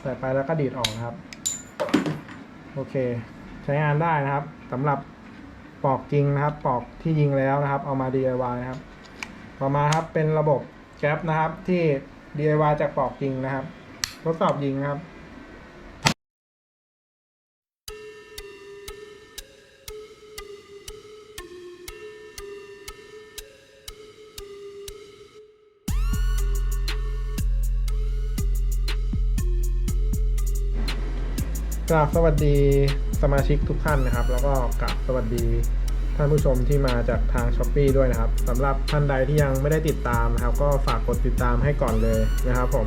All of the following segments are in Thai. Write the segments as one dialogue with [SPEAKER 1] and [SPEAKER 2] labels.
[SPEAKER 1] ใส่ไปแล้วก็ดีดออกนะครับ โอเค ใช้งานได้นะครับสำหรับปอกจริงนะครับ ปอกที่ยิงแล้วนะครับ เอามา DIY นะครับ ต่อมาครับเป็นระบบแก๊ปนะครับที่ DIY จากปอกจริงนะครับ ทดสอบยิงนะครับ กราบสวัสดีสมาชิกทุกท่านนะครับ แล้วก็กราบสวัสดีท่านผู้ชมที่มาจากทาง s h อ p e e ด้วยนะครับสำหรับท่านใดที่ยังไม่ได้ติดตามนะครับ ก็ฝากกดติดตามให้ก่อนเลยนะครับผม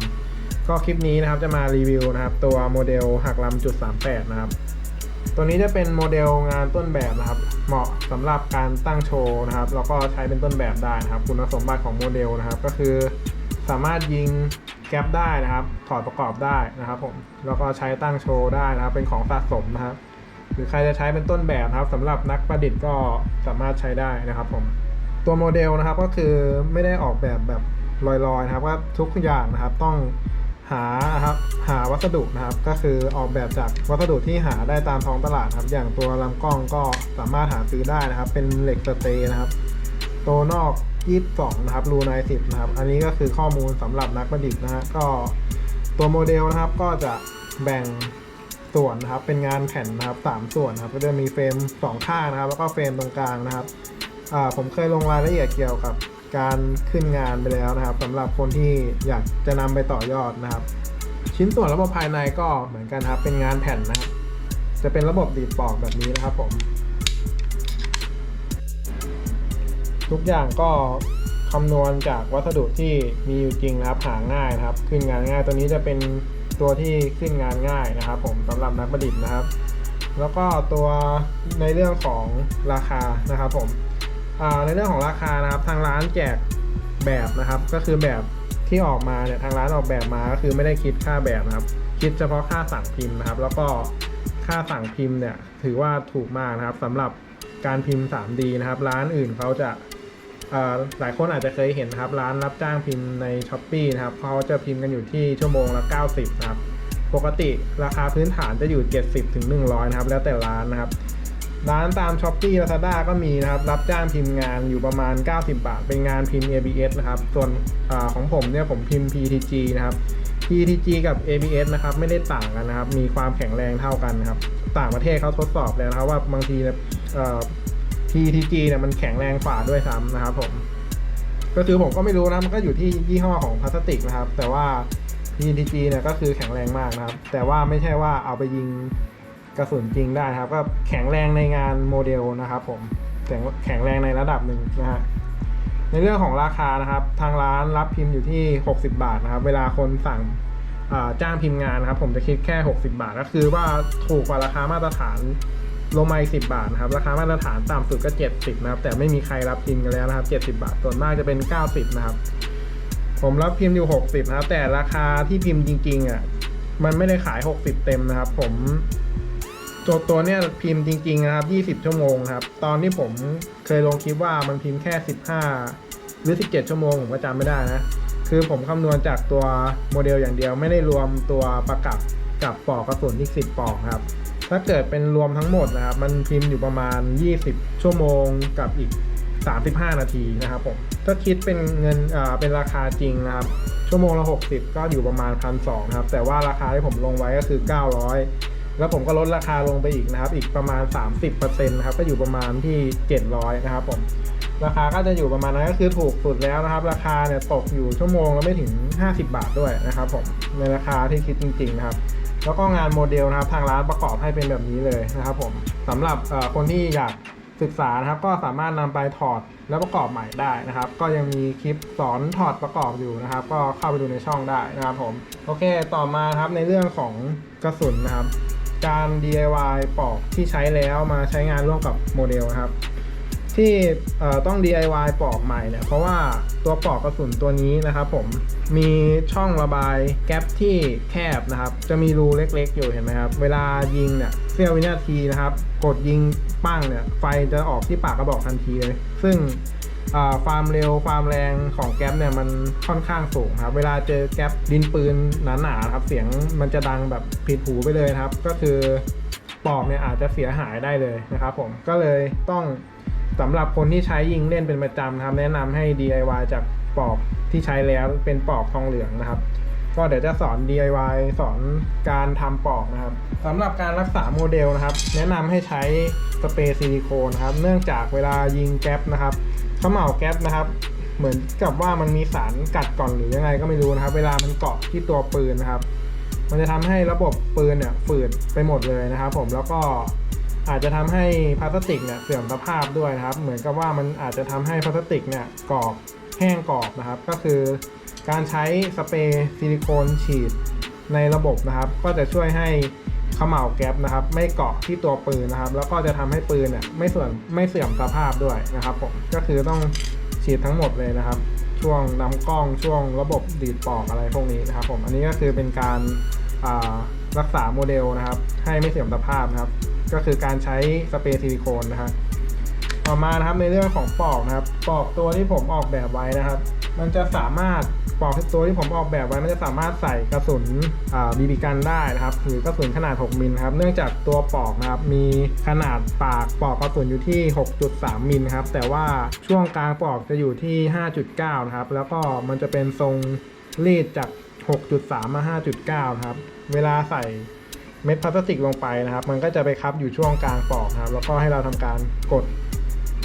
[SPEAKER 1] ก็คลิปนี้นะครับจะมารีวิวนะครับ ตัวโมเดลหักลำจุด38นะครับ ตัวนี้จะเป็นโมเดลงานต้นแบบนะครับ เหมาะสำหรับการตั้งโชว์นะครับ แล้วก็ใช้เป็นต้นแบบได้นะครับ คุณสมบัติของโมเดลนะครับ ก็คือสามารถยิง แก๊ปได้นะครับ ถอดประกอบได้นะครับผม แล้วก็ใช้ตั้งโชว์ได้นะครับ เป็นของสะสมนะครับ หรือใครจะใช้เป็นต้นแบบนะครับสำหรับนักประดิษฐ์ก็สามารถใช้ได้นะครับผม ตัวโมเดลนะครับก็คือไม่ได้ออกแบบแบบลอยๆนะครับว่าทุกอย่างนะครับต้องหาครับหาวัสดุนะครับ ก็คือออกแบบจากวัสดุที่หาได้ตามท้องตลาดครับ อย่างตัวลำกล้องก็สามารถหาซื้อได้นะครับ เป็นเหล็กสเตย์นะครับ ตัวนอก 22 นะครับรูใน10นะครับ อันนี้ก็คือข้อมูลสำหรับนักประดิษฐ์นะฮะก็ตัวโมเดลนะครับก็จะแบ่งส่วนนะครับ เป็นงานแผ่นนะครับ 3 ส่วนนะครับ ก็จะมีเฟรม 2 ข้างนะครับ แล้วก็เฟรมตรงกลางนะครับผมเคยลงรายละเอียดเกี่ยวกับการขึ้นงานไปแล้วนะครับสำหรับคนที่อยากจะนำไปต่อยอดนะครับ ชิ้นส่วนระบบภายในก็เหมือนกันครับ เป็นงานแผ่นนะครับ จะเป็นระบบดีดปอกแบบนี้นะครับผม ทุกอย่างก็คำนวณจากวัสดุที่มีอยู่จริงนะครับหาง่ายนะครับ ขึ้นงานง่ายตัวนี้จะเป็นตัวที่ขึ้นงานง่ายนะครับ ผมสำหรับนักประดิษฐ์นะครับ แล้วก็ตัวในเรื่องของราคานะครับผมในเรื่องของราคานะครับทางร้านแจกแบบนะครับ ก็คือแบบที่ออกมาเนี่ยทางร้านออกแบบมาก็คือไม่ได้คิดค่าแบบนะครับ คิดเฉพาะค่าสั่งพิมพ์นะครับ แล้วก็ค่าสั่งพิมพ์เนี่ยถือว่าถูกมากนะครับสำหรับการพิมพ์ 3D นะครับ ร้านอื่นเขาจะ หลายคนอาจจะเคยเห็นครับร้านรับจ้างพิมพ์ใน s h อ p e e นะครับเขาจะพิมพ์กันอยู่ที่ชั่วโมงละ 90นะครับปกติราคาพื้นฐานจะอยู่ 70ถึง100นะครับแล้วแต่ร้านนะครับร้านตาม s h อ p e e Lazada ก็มีนะครับ รับจ้างพิมพ์งานอยู่ประมาณ 90 บาท เป็นงานพิมพ์ ABS นะครับ ส่วนอของผมเนี่ยผมพิมพ์ PTG นะครับ PTG กับ ABS นะครับไม่ได้ต่างกันนะครับ มีความแข็งแรงเท่ากันนะครับ ต่างประเทศเขาทดสอบแล้วนะครับว่าบางที เนี่ยเอ่อ PTG เนี่ยมันแข็งแรงกว่าด้วยซ้ำนะครับผมก็คือผมก็ไม่รู้นะมันก็อยู่ที่ยี่ห้อของพลาสติกนะครับ แต่ว่า PTG เนี่ยก็คือแข็งแรงมากนะครับ แต่ว่าไม่ใช่ว่าเอาไปยิงกระสุนจริงได้นะครับ ก็แข็งแรงในงานโมเดลนะครับผมแข็งแรงในระดับหนึ่งนะฮะในเรื่องของราคานะครับ ทางร้านรับพิมพ์อยู่ที่ 60 บาทนะครับ เวลาคนสั่งจ้างพิมพ์งานนะครับ ผมจะคิดแค่ 60 บาท ก็คือว่าถูกกว่าราคามาตรฐาน ลงมาอีก10บาทนะครับ ราคามาตรฐานต่ำสุดก็ 70 นะครับ แต่ไม่มีใครรับพิมพ์กันแล้วนะครับ 70 บาท ส่วนมากจะเป็น 90 นะครับ ผมรับพิมพ์อยู่ 60 นะครับ แต่ราคาที่พิมพ์จริงๆอะ มันไม่ได้ขาย 60 เต็มนะครับ ผมตัวตัวเนี้ยพิมพ์จริงๆนะครับ 20 ชั่วโมงครับ ตอนที่ผมเคยลงคลิปว่ามันพิมพ์แค่ 15 หรือ 17 ชั่วโมงผมก็จำไม่ได้นะ คือผมคำนวณจากตัวโมเดลอย่างเดียวไม่ได้รวมตัวประกับกับปอกกระสุนอีก 10 ปอกครับ ถ้าเกิดเป็นรวมทั้งหมดนะครับ มันพิมพ์อยู่ประมาณ 20 ชั่วโมงกับอีก 35 นาทีนะครับผมถ้าคิดเป็นเงินเป็นราคาจริงนะครับ ชั่วโมงละ 60 ก็อยู่ประมาณ1,200ครับ แต่ว่าราคาที่ผมลงไว้ก็คือ 900 แล้วผมก็ลดราคาลงไปอีกนะครับ อีกประมาณ 30%นะครับก็อยู่ประมาณที่ 700 นะครับผมราคาก็จะอยู่ประมาณนั้นก็คือถูกสุดแล้วนะครับ ราคาเนี่ยตกอยู่ชั่วโมงละไม่ถึง 50 บาทด้วยนะครับผมในราคาที่คิดจริง ๆ นะครับ แล้วก็งานโมเดลนะครับทางร้านประกอบให้เป็นแบบนี้เลยนะครับผมสำหรับคนที่อยากศึกษานะครับ ก็สามารถนำไปถอดแล้วประกอบใหม่ได้นะครับ ก็ยังมีคลิปสอนถอดประกอบอยู่นะครับ ก็เข้าไปดูในช่องได้นะครับผมโอเคต่อมาครับในเรื่องของกระสุนนะครับ การ DIY ปอกที่ใช้แล้วมาใช้งานร่วมกับโมเดลนะครับ ที่ต้อง DIY ปอกใหม่เนี่ยเพราะว่าตัวปอกกระสุนตัวนี้นะครับผมมีช่องระบายแก๊ปที่แคบนะครับ จะมีรูเล็กๆอยู่เห็นไหมครับ เวลายิงเนี่ยเสี้ยววินาทีนะครับ กดยิงปั้งเนี่ยไฟจะออกที่ปากกระบอกทันทีเลย ซึ่งความเร็วความแรงของแก๊ปเนี่ยมันค่อนข้างสูงครับ เวลาเจอแก๊ปดินปืนหนาๆครับ เสียงมันจะดังแบบผิดหูไปเลยครับ ก็คือปอกเนี่ยอาจจะเสียหายได้เลยนะครับผมก็เลยต้อง สำหรับคนที่ใช้ยิงเล่นเป็นประจำนะครับ แนะนำให้ DIY จากปอกที่ใช้แล้วเป็นปอกทองเหลืองนะครับ ก็เดี๋ยวจะสอน DIY สอนการทำปอกนะครับสำหรับการรักษาโมเดลนะครับ แนะนำให้ใช้สเปรย์ซิลิโคนครับ เนื่องจากเวลายิงแก๊ปนะครับเขม่าแก๊ปนะครับ เหมือนกับว่ามันมีสารกัดก่อนหรือยังไงก็ไม่รู้นะครับ เวลามันเกาะที่ตัวปืนนะครับ มันจะทำให้ระบบปืนเนี่ยฝืดไปหมดเลยนะครับ ผมแล้วก็ อาจจะทำให้พลาสติกเนี่ยเสื่อมสภาพด้วยนะครับ เหมือนกับว่ามันอาจจะทำให้พลาสติกเนี่ยกรอบแห้งกรอบนะครับ ก็คือการใช้สเปรย์ซิลิโคนฉีดในระบบนะครับ ก็จะช่วยให้เขม่าวแก๊ปนะครับ ไม่เกาะที่ตัวปืนนะครับ แล้วก็จะทำให้ปืนเนี่ยไม่เสื่อมไม่เสื่อมสภาพด้วยนะครับผมก็คือต้องฉีดทั้งหมดเลยนะครับ ช่วงนำกล้องช่วงระบบดีดปอกอะไรพวกนี้นะครับ ผมอันนี้ก็คือเป็นการรักษาโมเดลนะครับ ให้ไม่เสื่อมสภาพนะครับ ก็คือการใช้สเปรย์ซิลิโคนนะครับต่อมานะครับในเรื่องของปอกนะครับ ปอกตัวที่ผมออกแบบไว้นะครับ มันจะสามารถปอกตัวที่ผมออกแบบไว้มันจะสามารถใส่กระสุนบีบีกันได้นะครับหรือกระสุนขนาด 6 มิลครับ เนื่องจากตัวปอกนะครับมีขนาดปากปอกกระสุนอยู่ที่ 6.3 มิลครับ แต่ว่าช่วงกลางปอกจะอยู่ที่ 5.9 นะครับ แล้วก็มันจะเป็นทรงรีดจาก 6.3 มา 5.9นะครับ เวลาใส่ เม็ดพลาสติกลงไปนะครับ มันก็จะไปคับอยู่ช่วงกลางปอกครับ แล้วก็ให้เราทำการกด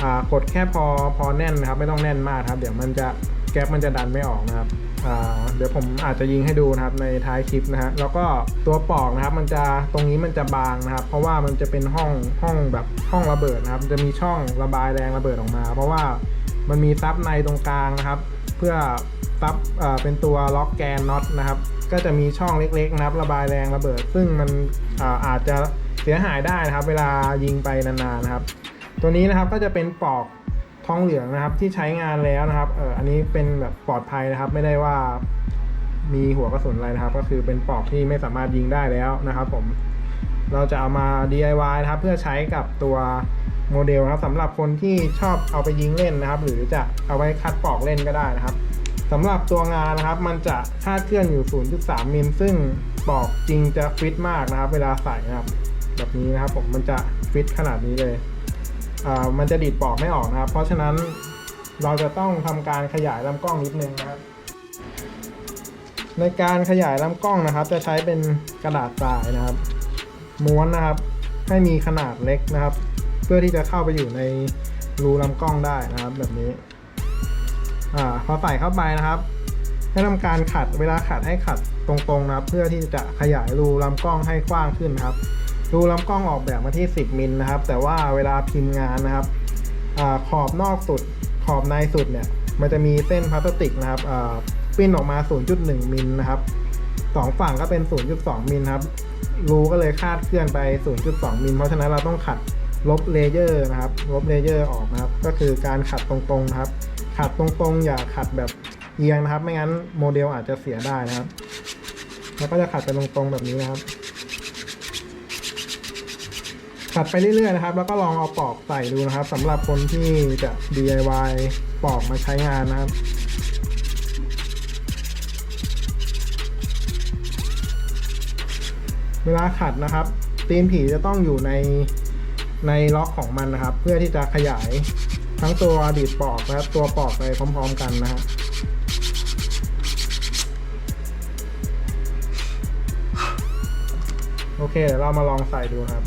[SPEAKER 1] อ่ากดแค่พอพอแน่นนะครับ ไม่ต้องแน่นมากครับ เดี๋ยวมันจะแก๊ปมันจะดันไม่ออกนะครับอ่าเดี๋ยวผมอาจจะยิงให้ดูนะครับในท้ายคลิปนะฮะแล้วก็ตัวปอกนะครับ มันจะตรงนี้มันจะบางนะครับ เพราะว่ามันจะเป็นห้องห้องแบบห้องระเบิดนะครับ จะมีช่องระบายแรงระเบิดออกมา เพราะว่ามันมีซับในตรงกลางนะครับ เพื่อซับอ่อเป็นตัวล็อกแกนน็อตนะครับ ก็จะมีช่องเล็กๆนะครับระบายแรงระเบิด ซึ่งมันอาอาจจะเสียหายได้นะครับ เวลายิงไปนานๆนะครับ ตัวนี้นะครับก็จะเป็นปอกทองเหลืองนะครับที่ใช้งานแล้วนะครับเอออันนี้เป็นแบบปลอดภัยนะครับ ไม่ได้ว่ามีหัวกระสุนอะไรนะครับ ก็คือเป็นปอกที่ไม่สามารถยิงได้แล้วนะครับ ผม เราจะเอามา DIY นะครับ เพื่อใช้กับตัวโมเดลนะครับสำหรับคนที่ชอบเอาไปยิงเล่นนะครับ หรือจะเอาไว้คัดปอกเล่นก็ได้นะครับ สำหรับตัวงานนะครับมันจะคาดเคลื่อนอยู่ 0.3 มิลซึ่งปอกจริงจะฟิตมากนะครับ เวลาใส่นะครับ แบบนี้นะครับผมมันจะฟิตขนาดนี้เลยอ่ามันจะดีดปอกไม่ออกนะครับ เพราะฉะนั้นเราจะต้องทำการขยายลำกล้องนิดนึงนะครับในการขยายลำกล้องนะครับ จะใช้เป็นกระดาษทรายนะครับ ม้วนนะครับ ให้มีขนาดเล็กนะครับ เพื่อที่จะเข้าไปอยู่ในรูลำกล้องได้นะครับ แบบนี้ อ่าพอใส่เข้าไปนะครับให้ทำการขัดเวลาขัดให้ขัดตรงๆนะครับ เพื่อที่จะขยายรูลำกล้องให้กว้างขึ้นครับ รูลำกล้องออกแบบมาที่ 10มิลนะครับ แต่ว่าเวลาพิมพ์งานนะครับอขอบนอกสุดขอบในสุดเนี่ย มันจะมีเส้นพลาสติกนะครับปิ้นออกมา 0.1มิลนะครับสองฝั่งก็เป็น 0.2มิลครับรูก็เลยคาดเคลื่อนไป 0.2มิลเพราะฉะนั้นเราต้องขัดลบเลเยอร์นะครับ ลบเลเยอร์ออกนะครับ ก็คือการขัดตรงๆนะครับ ขัดตรงๆ อย่าขัดแบบเอียงนะครับ ไม่งั้นโมเดลอาจจะเสียได้นะครับ แล้วก็จะขัดไปตรงๆแบบนี้นะครับขัดไปเรื่อยๆนะครับ แล้วก็ลองเอาปอกใส่ดูนะครับสำหรับคนที่จะ DIY ปอกมาใช้งานนะครับเวลาขัดนะครับตีนผีจะต้องอยู่ในในล็อกของมันนะครับ เพื่อที่จะขยาย ทั้งตัวดีดปอกและตัวปอกไปพร้อม ๆ กันนะฮะโอเคเดี๋ยวเรามาลองใส่ดูนะครับ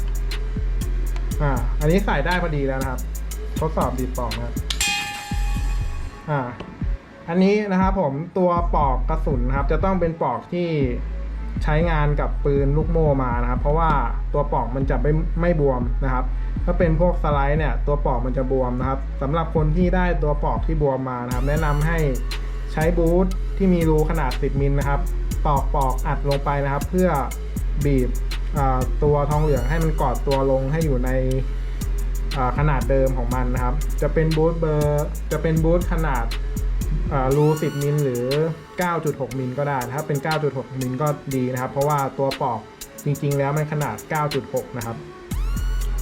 [SPEAKER 1] อ่า อันนี้ใส่ได้พอดีแล้วนะครับ ทดสอบดีดปอกนะครับ อ่า อันนี้นะครับผมตัวปอกกระสุนนะครับ จะต้องเป็นปอกที่ใช้งานกับปืนลูกโม่มานะครับ เพราะว่าตัวปอกมันจะไม่ไม่บวมนะครับ ถ้าเป็นพวกสไลด์เนี่ยตัวปอกมันจะบวมนะครับสำหรับคนที่ได้ตัวปอกที่บวมมานะครับ แนะนำให้ใช้บูทที่มีรูขนาด 10มิลนะครับตอกปอกอัดลงไปนะครับ เพื่อบีบตัวทองเหลืองให้มันกอดตัวลงให้อยู่ในขนาดเดิมของมันนะครับ จะเป็นบูทเบอร์จะเป็นบูทขนาดรู10มิลหรือ 9.6 มิลก็ได้นะครับเป็น 9.6 มิลก็ดีนะครับ เพราะว่าตัวปอกจริงๆ แล้วมันขนาด 9.6 นะครับ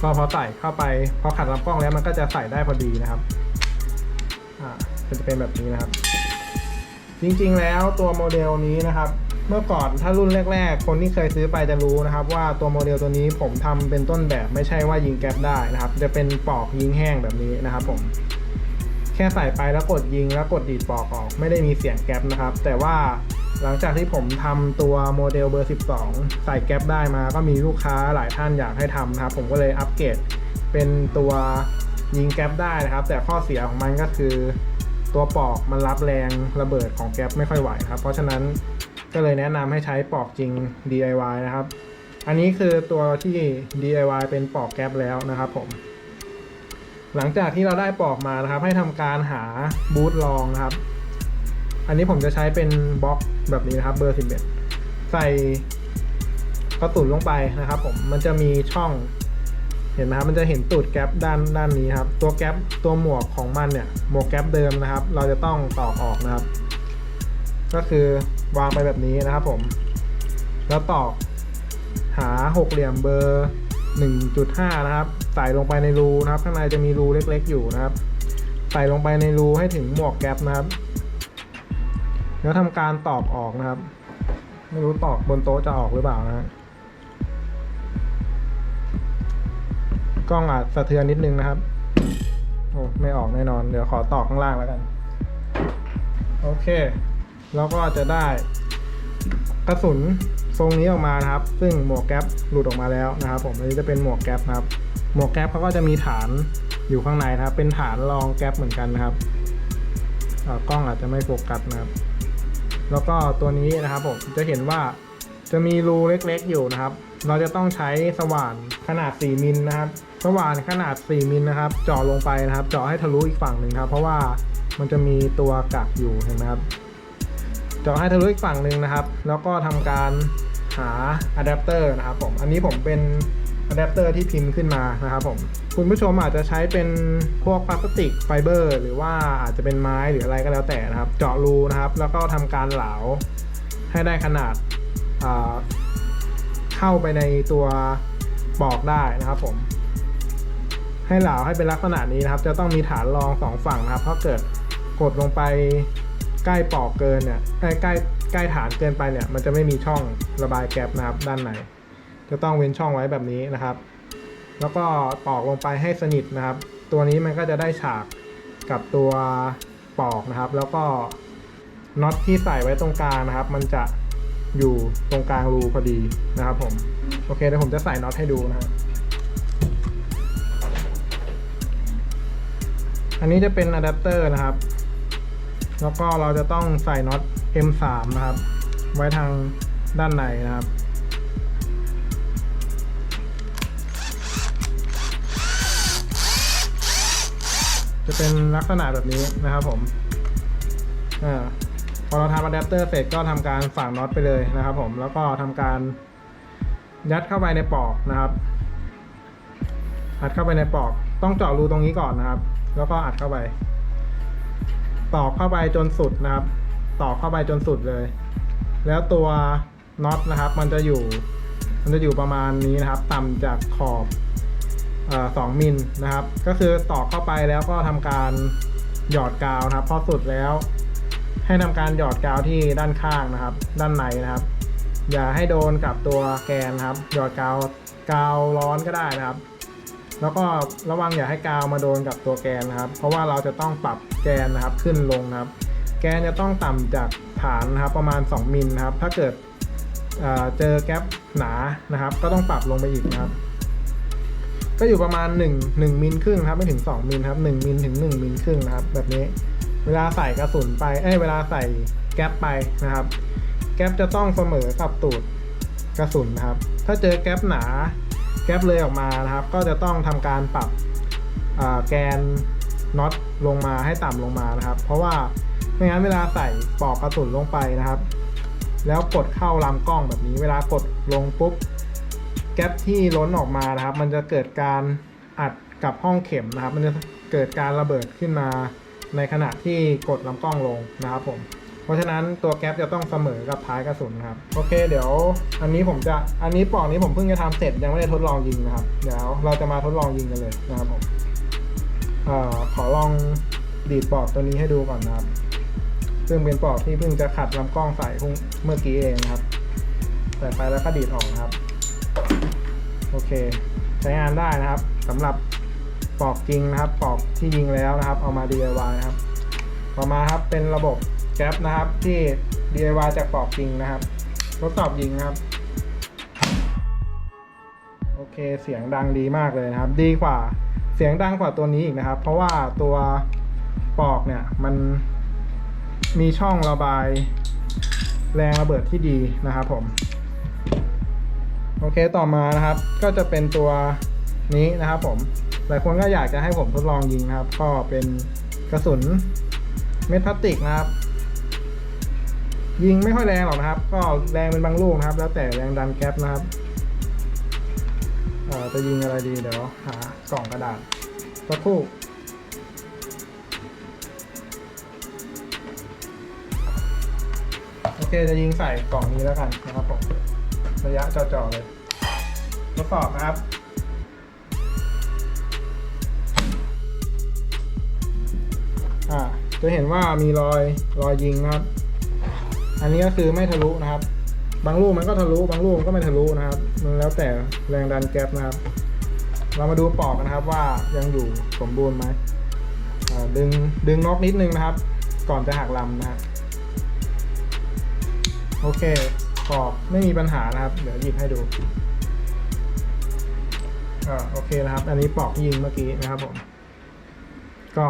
[SPEAKER 1] ก็พอใส่เข้าไป พอขัดลำกล้องแล้วมันก็จะใส่ได้พอดีนะครับ อ่าจะเป็นแบบนี้นะครับ จริงๆแล้วตัวโมเดลนี้นะครับ เมื่อก่อนถ้ารุ่นแรก ๆ คนที่เคยซื้อไปจะรู้นะครับ ว่าตัวโมเดลตัวนี้ผมทำเป็นต้นแบบไม่ใช่ว่ายิงแก๊ปได้นะครับ จะเป็นปอกยิงแห้งแบบนี้นะครับ ผม แค่ใส่ไปแล้วกดยิงแล้วกดดีดปอกออก ไม่ได้มีเสียงแก๊ปนะครับ แต่ว่า หลังจากที่ผมทำตัวโมเดลเบอร์ 12 ใส่แก๊ปได้มาก็มีลูกค้าหลายท่านอยากให้ทำนะครับ ผมก็เลยอัปเกรดเป็นตัวยิงแก๊ปได้นะครับ แต่ข้อเสียของมันก็คือ ตัวปอกมันรับแรงระเบิดของแก๊ปไม่ค่อยไหวครับ เพราะฉะนั้นก็เลยแนะนำให้ใช้ปอกจริง DIY นะครับ อันนี้คือตัวที่ DIY เป็นปอกแก๊ปแล้วนะครับผมหลังจากที่เราได้ปอกมานะครับ ให้ทำการหาบูทรองนะครับ อันนี้ผมจะใช้เป็นบล็อกแบบนี้นะครับ เบอร์ 11 ใส่กระสุนลงไปนะครับ ผมมันจะมีช่องเห็นไหมครับมันจะเห็นตูดแก๊ปด้านด้านนี้ครับ ตัวแก๊ปตัวหมวกของมันเนี่ยหมวกแก๊ปเดิมนะครับ เราจะต้องตอกออกนะครับ ก็คือวางไปแบบนี้นะครับ ผม แล้วตอกหาหกเหลี่ยมเบอร์ 1.5 นะครับใส่ลงไปในรูนะครับ ข้างในจะมีรูเล็กๆอยู่นะครับ ใส่ลงไปในรูให้ถึงหมวกแก๊ปนะครับ แล้วทำการตอกออกนะครับ ไม่รู้ตอกบนโต๊ะจะออกหรือเปล่านะกล้องอาจสะเทือนนิดนึงนะครับ โอ้ไม่ออกแน่นอน เดี๋ยวขอตอกข้างล่างแล้วกัน โอเค แล้วก็จะได้กระสุนทรงนี้ออกมานะครับ ซึ่งหมวกแก๊ปหลุดออกมาแล้วนะครับ ผมอันนี้จะเป็นหมวกแก๊ปนะครับ หมวกแก๊ปเขาก็จะมีฐานอยู่ข้างในนะครับ เป็นฐานรองแก๊ปเหมือนกันนะครับกล้องอาจจะไม่โฟกัสนะครับ แล้วก็ตัวนี้นะครับผมจะเห็นว่าจะมีรูเล็กๆอยู่นะครับ เราจะต้องใช้สว่านขนาด 4 มิลนะครับ สว่านขนาด 4 มิลนะครับ เจาะลงไปนะครับ เจาะให้ทะลุอีกฝั่งหนึ่งครับ เพราะว่ามันจะมีตัวกักอยู่เห็นไหมครับ เจาะให้ทะลุอีกฝั่งหนึ่งนะครับ แล้วก็ทำการหาอะแดปเตอร์นะครับผม อันนี้ผมเป็นอะแดปเตอร์ที่พิมพ์ขึ้นมานะครับผม คุณผู้ชมอาจจะใช้เป็นพวกพลาสติกไฟเบอร์ หรือว่าอาจจะเป็นไม้หรืออะไรก็แล้วแต่นะครับ เจาะรูนะครับ แล้วก็ทำการเหลาให้ได้ขนาดาเข้าไปในตัวปอกได้นะครับผม ให้เหลาให้เป็นลักษณะนี้นะครับ จะต้องมีฐานรองสองฝั่งนะครับ เพราะเกิดกดลงไปใกล้ปอกเกินเนี่ยใกล้ใกล้ใกล้ฐานเกินไปเนี่ย มันจะไม่มีช่องระบายแก๊ปนะครับด้านในจะต้องเว้นช่องไว้แบบนี้นะครับ แล้วก็ปอกลงไปให้สนิทนะครับ ตัวนี้มันก็จะได้ฉากกับตัวปอกนะครับ แล้วก็น็อตที่ใส่ไว้ตรงกลางนะครับ มันจะอยู่ตรงกลางรูพอดีนะครับผมโอเคเดี๋ยวผมจะใส่น็อตให้ดูนะครับอันนี้จะเป็นอะแดปเตอร์นะครับ แล้วก็เราจะต้องใส่น็อต M3 นะครับ ไว้ทางด้านในนะครับ จะเป็นลักษณะแบบนี้นะครับผมอาพอเราทำอะแดปเตอร์เสร็จก็ทำการฝังน็อตไปเลยนะครับ ผมแล้วก็ทำการยัดเข้าไปในปอกนะครับอัดเข้าไปในปอก ต้องเจาะรูตรงนี้ก่อนนะครับ แล้วก็อัดเข้าไป ตอกเข้าไปจนสุดนะครับ ตอกเข้าไปจนสุดเลย แล้วตัวน็อตนะครับ มันจะอยู่ มันจะอยู่ประมาณนี้นะครับ ต่ำจากขอบ สองมิลนะครับ ก็คือตอกเข้าไปแล้วก็ทำการหยอดกาวนะครับ พอสุดแล้ว ให้ทำการหยอดกาวที่ด้านข้างนะครับ ด้านในนะครับ อย่าให้โดนกับตัวแกนครับ หยอดกาวกาวร้อนก็ได้นะครับ แล้วก็ระวังอย่าให้กาวมาโดนกับตัวแกนนะครับ เพราะว่าเราจะต้องปรับแกนนะครับขึ้นลงนะครับ แกนจะต้องต่ำจากฐานนะครับ ประมาณ 2มิลนะครับ ถ้าเกิดเอ่อเจอแก๊ปหนานะครับ ก็ต้องปรับลงไปอีกนะครับ ก็อยู่ประมาณ 1 1มิลครึ่งครับไม่ถึง 2มิลครับ1มิลถึง 1มิลครึ่งนะครับ แบบนี้เวลาใส่กระสุนไปเอ้ยเวลาใส่แก๊ปไปนะครับ แก๊ปจะต้องเสมอกับตูดกระสุนนะครับ ถ้าเจอแก๊ปหนาแก๊ปเลยออกมานะครับ ก็จะต้องทำการปรับแกนน็อตลงมาให้ต่ำลงมานะครับ เพราะว่าไม่งั้นเวลาใส่ปอกกระสุนลงไปนะครับ แล้วกดเข้าลำกล้องแบบนี้ เวลากดลงปุ๊บ ก๊ปที่ล้นออกมานะครับ มันจะเกิดการอัดกับห้องเข็มนะครับ มันจะเกิดการระเบิดขึ้นมาในขณะที่กดลำกล้องลงนะครับผม เพราะฉะนั้นตัวแก๊ปจะต้องเสมอกับท้ายกระสุนครับ โอเค เดี๋ยว อันนี้ผมจะ อันนี้ปลอกนี้ผมเพิ่งจะทำเสร็จยังไม่ได้ทดลองยิงนะครับ เดี๋ยวเราจะมาทดลองยิงกันเลยนะครับผมออขอลองดีดปลอกตัวนี้ให้ดูก่อนนะครับ ซึ่งเป็นปลอกที่เพิ่งจะขัดลำกล้องใส่เมื่อกี้เองครับ ใส่ไปแล้วก็ดีดออกครับ เคใช้งานได้นะครับสำหรับปอกจริงนะครับปอกที่ยิงแล้วนะครับ เอามา DIY นะครับ ต่อมาครับเป็นระบบแก๊ปนะครับที่ DIY จากปอกจริงนะครับ ทดสอบยิงนะครับ โอเคเสียงดังดีมากเลยนะครับ ดีกว่าเสียงดังกว่าตัวนี้อีกนะครับ เพราะว่าตัวปอกเนี่ยมันมีช่องระบายแรงระเบิดที่ดีนะครับผม โอเคต่อมานะครับ ก็จะเป็นตัวนี้นะครับผมหลายคนก็อยากจะให้ผมทดลองยิงนะครับ ก็เป็นกระสุนเม็ดพลาสติกนะครับ ยิงไม่ค่อยแรงหรอกนะครับ ก็แรงเป็นบางลูกนะครับ แล้วแต่แรงดันแก๊ปนะครับเอ่อจะยิงอะไรดีเดี๋ยวหากล่องกระดาษสักครู่โอเคจะยิงใส่กล่องนี้แล้วกันนะครับผม ระยะจ่อๆเลย ทดสอบนะครับอ่าจะเห็นว่ามีรอยรอยยิงนะครับ อันนี้ก็คือไม่ทะลุนะครับ บางลูกมันก็ทะลุ บางลูกมันก็ไม่ทะลุนะครับ มันแล้วแต่แรงดันแก๊ปนะครับ เรามาดูปอกกันนะครับว่ายังอยู่สมบูรณ์ไหมอ่าดึงดึงน็อกนิดนึงนะครับ ก่อนจะหักลำนะฮะโอเค ปอกไม่มีปัญหานะครับ เดี๋ยวหยิบให้ดูอ่าโอเคนะครับ อันนี้ปอกยิงเมื่อกี้นะครับผม ก็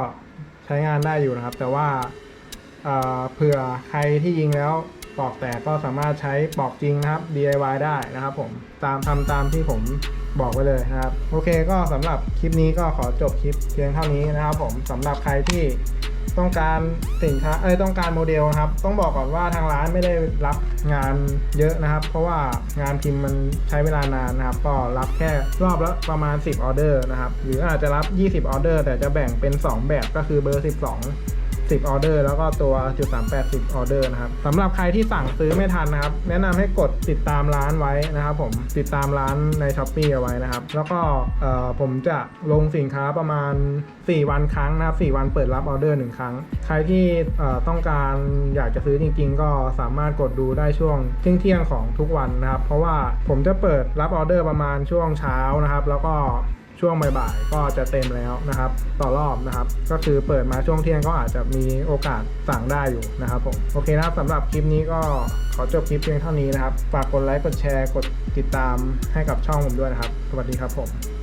[SPEAKER 1] ใช้งานได้อยู่นะครับ แต่ว่าอ่าเผื่อใครที่ยิงแล้วปอกแตกก็สามารถใช้ปอกจริงนะครับ DIY ได้นะครับผมตามทำตามที่ผมบอกไว้เลยนะครับ โอเคก็สำหรับคลิปนี้ก็ขอจบคลิปเพียงเท่านี้นะครับผมสำหรับใครที่ ต้องการสินค้าเอ้ยต้องการโมเดลนะครับ ต้องบอกก่อนว่าทางร้านไม่ได้รับงานเยอะนะครับ เพราะว่างานพิมพ์มันใช้เวลานานนะครับ ก็รับแค่รอบละประมาณ 10ออเดอร์นะครับ หรืออาจจะรับ 20ออเดอร์แต่จะแบ่งเป็น 2 แบบก็คือเบอร์ 12 10ออเดอร์แล้วก็ตัวจุด38 10ออเดอร์นะครับสำหรับใครที่สั่งซื้อไม่ทันนะครับ แนะนำให้กดติดตามร้านไว้นะครับ ผมติดตามร้านใน s h อ p e e เอาไว้นะครับ แล้วก็เอ่อผมจะลงสินค้าประมาณ 4 วันครั้งนะครับ 4 วันเปิดรับออเดอร์1ครั้ง ใครที่เอ่อต้องการอยากจะซื้อจริง ๆ ก็สามารถกดดูได้ช่วงเที่ยงเที่ยงของทุกวันนะครับ เพราะว่าผมจะเปิดรับออเดอร์ประมาณช่วงเช้านะครับ แล้วก็ ช่วงบ่ายๆก็จะเต็มแล้วนะครับ ต่อรอบนะครับ ก็คือเปิดมาช่วงเที่ยงก็อาจจะมีโอกาสสั่งได้อยู่นะครับผมโอเคนะครับสำหรับคลิปนี้ก็ขอจบคลิปเพียงเท่านี้นะครับ ฝากกดไลค์กดแชร์กดติดตามให้กับช่องผมด้วยนะครับ สวัสดีครับผม